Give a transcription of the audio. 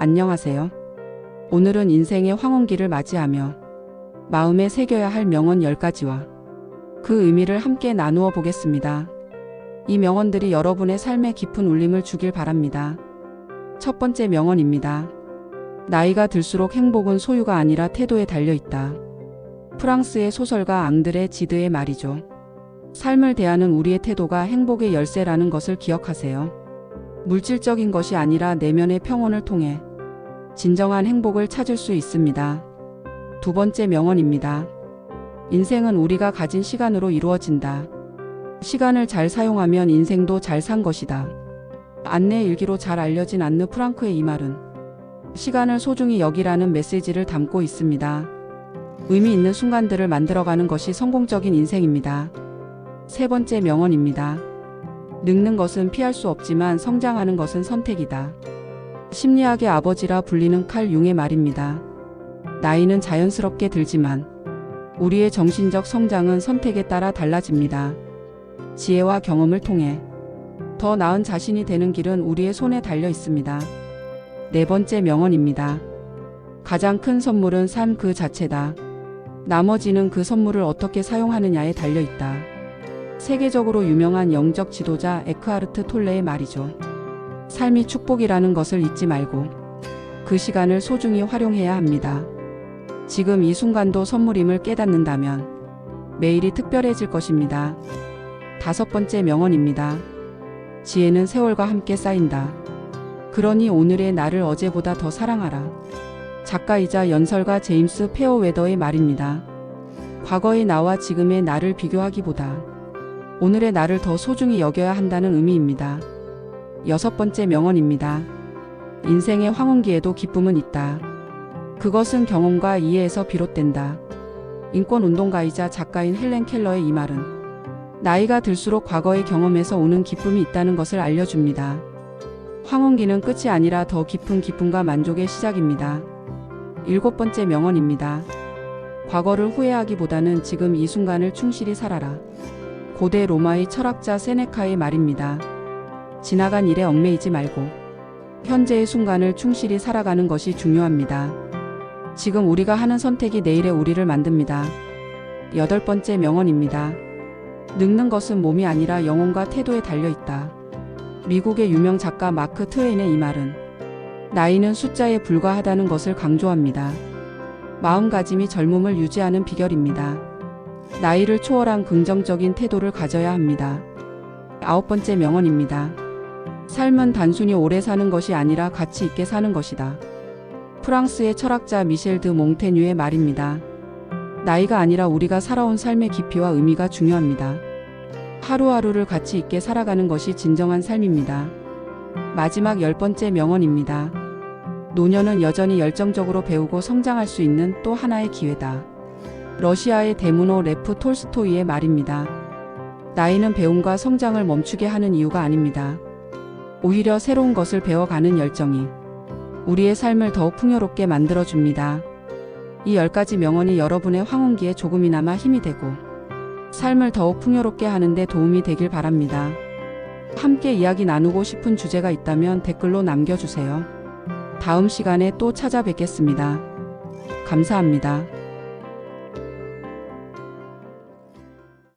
안녕하세요. 오늘은 인생의 황혼기를 맞이하며 마음에 새겨야 할 명언 10가지와 그 의미를 함께 나누어 보겠습니다. 이 명언들이 여러분의 삶에 깊은 울림을 주길 바랍니다. 첫 번째 명언입니다. 나이가 들수록 행복은 소유가 아니라 태도에 달려 있다. 프랑스의 소설가 앙드레 지드의 말이죠. 삶을 대하는 우리의 태도가 행복의 열쇠라는 것을 기억하세요. 물질적인 것이 아니라 내면의 평온을 통해 진정한 행복을 찾을 수 있습니다. 두 번째 명언입니다. 인생은 우리가 가진 시간으로 이루어진다. 시간을 잘 사용하면 인생도 잘 산 것이다. 안내 일기로 잘 알려진 안느 프랑크의 이 말은 시간을 소중히 여기라는 메시지를 담고 있습니다. 의미 있는 순간들을 만들어가는 것이 성공적인 인생입니다. 세 번째 명언입니다. 늙는 것은 피할 수 없지만 성장하는 것은 선택이다. 심리학의 아버지라 불리는 칼 융의 말입니다. 나이는 자연스럽게 들지만 우리의 정신적 성장은 선택에 따라 달라집니다. 지혜와 경험을 통해 더 나은 자신이 되는 길은 우리의 손에 달려 있습니다. 네 번째 명언입니다. 가장 큰 선물은 삶 그 자체다. 나머지는 그 선물을 어떻게 사용하느냐에 달려 있다. 세계적으로 유명한 영적 지도자 에크하르트 톨레의 말이죠. 삶이 축복이라는 것을 잊지 말고 그 시간을 소중히 활용해야 합니다. 지금 이 순간도 선물임을 깨닫는다면 매일이 특별해질 것입니다. 다섯 번째 명언입니다. 지혜는 세월과 함께 쌓인다. 그러니 오늘의 나를 어제보다 더 사랑하라. 작가이자 연설가 제임스 페어웨더의 말입니다. 과거의 나와 지금의 나를 비교하기보다 오늘의 나를 더 소중히 여겨야 한다는 의미입니다. 여섯 번째 명언입니다. 인생의 황혼기에도 기쁨은 있다. 그것은 경험과 이해에서 비롯된다. 인권 운동가이자 작가인 헬렌 켈러의 이 말은 나이가 들수록 과거의 경험에서 오는 기쁨이 있다는 것을 알려줍니다. 황혼기는 끝이 아니라 더 깊은 기쁨과 만족의 시작입니다. 일곱 번째 명언입니다. 과거를 후회하기보다는 지금 이 순간을 충실히 살아라. 고대 로마의 철학자 세네카의 말입니다. 지나간 일에 얽매이지 말고 현재의 순간을 충실히 살아가는 것이 중요합니다. 지금 우리가 하는 선택이 내일의 우리를 만듭니다. 여덟 번째 명언입니다. 늙는 것은 몸이 아니라 영혼과 태도에 달려 있다. 미국의 유명 작가 마크 트웨인의 이 말은 나이는 숫자에 불과하다는 것을 강조합니다. 마음가짐이 젊음을 유지하는 비결입니다. 나이를 초월한 긍정적인 태도를 가져야 합니다. 아홉 번째 명언입니다. 삶은 단순히 오래 사는 것이 아니라 가치 있게 사는 것이다. 프랑스의 철학자 미셸 드 몽테뉴의 말입니다. 나이가 아니라 우리가 살아온 삶의 깊이와 의미가 중요합니다. 하루하루를 가치 있게 살아가는 것이 진정한 삶입니다. 마지막 열 번째 명언입니다. 노년은 여전히 열정적으로 배우고 성장할 수 있는 또 하나의 기회다. 러시아의 데무노 레프 톨스토이의 말입니다. 나이는 배움과 성장을 멈추게 하는 이유가 아닙니다. 오히려 새로운 것을 배워가는 열정이 우리의 삶을 더욱 풍요롭게 만들어줍니다. 이열 가지 명언이 여러분의 황혼기에 조금이나마 힘이 되고 삶을 더욱 풍요롭게 하는데 도움이 되길 바랍니다. 함께 이야기 나누고 싶은 주제가 있다면 댓글로 남겨주세요. 다음 시간에 또 찾아뵙겠습니다. 감사합니다.